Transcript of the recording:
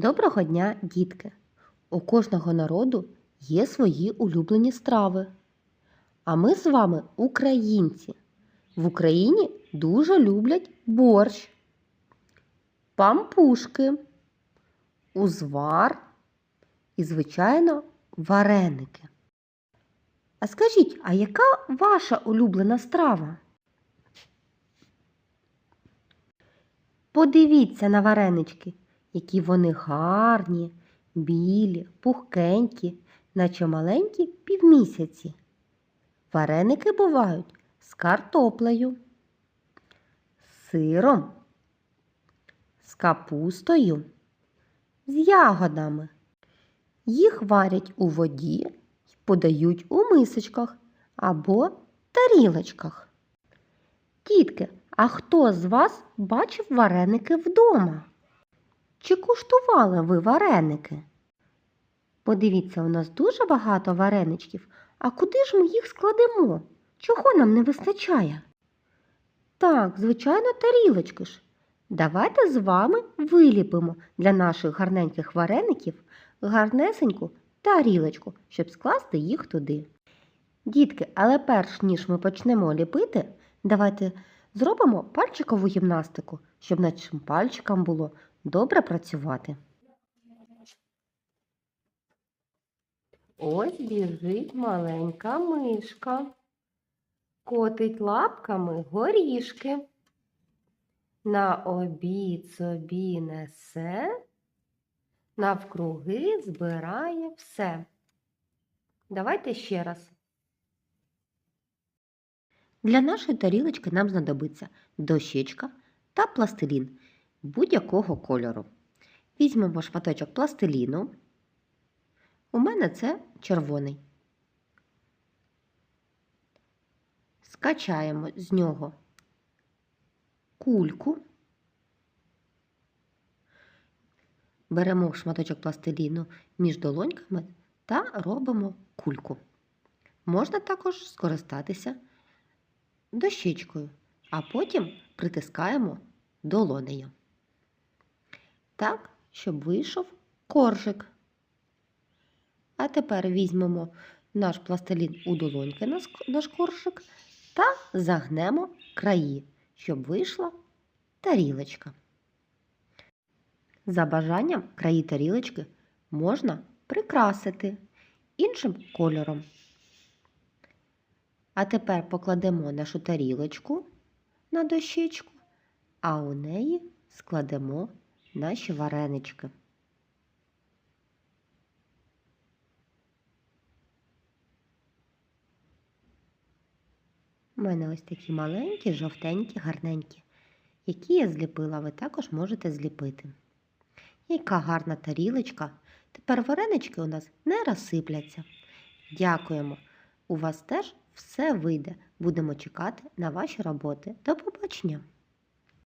Доброго дня, дітки! У кожного народу є свої улюблені страви. А ми з вами українці. В Україні дуже люблять борщ, пампушки, узвар і, звичайно, вареники. А скажіть, а яка ваша улюблена страва? Подивіться на варенички, які вони гарні, білі, пухкенькі, наче маленькі півмісяці. Вареники бувають з картоплею, з сиром, з капустою, з ягодами. Їх варять у воді й подають у мисочках або тарілочках. Тітки, а хто з вас бачив вареники вдома? Чи куштували ви вареники? Подивіться, у нас дуже багато вареничків. А куди ж ми їх складемо? Чого нам не вистачає? Так, звичайно, тарілочки ж. Давайте з вами виліпимо для наших гарненьких вареників гарнесеньку тарілочку, щоб скласти їх туди. Дітки, але перш ніж ми почнемо ліпити, давайте зробимо пальчикову гімнастику, щоб нашим пальчикам було добре працювати. Ось біжить маленька мишка, котить лапками горішки. На обід собі несе, навкруги збирає все. Давайте ще раз. Для нашої тарілочки нам знадобиться дощечка та пластилін будь-якого кольору. Візьмемо шматочок пластиліну. У мене це червоний. Скачаємо з нього кульку. Беремо шматочок пластиліну між долоньками та робимо кульку. Можна також скористатися дощечкою, а потім притискаємо долонею. Так, щоб вийшов коржик. А тепер візьмемо наш пластилін у долоньки наш коржик та загнемо краї, щоб вийшла тарілочка. За бажанням краї тарілочки можна прикрасити іншим кольором. А тепер покладемо нашу тарілочку на дощечку, а у неї складемо наші варенички. У мене ось такі маленькі, жовтенькі, гарненькі, які я зліпила, ви також можете зліпити. Яка гарна тарілочка. Тепер варенички у нас не розсипляться. Дякуємо. У вас теж все вийде. Будемо чекати на ваші роботи. До побачення!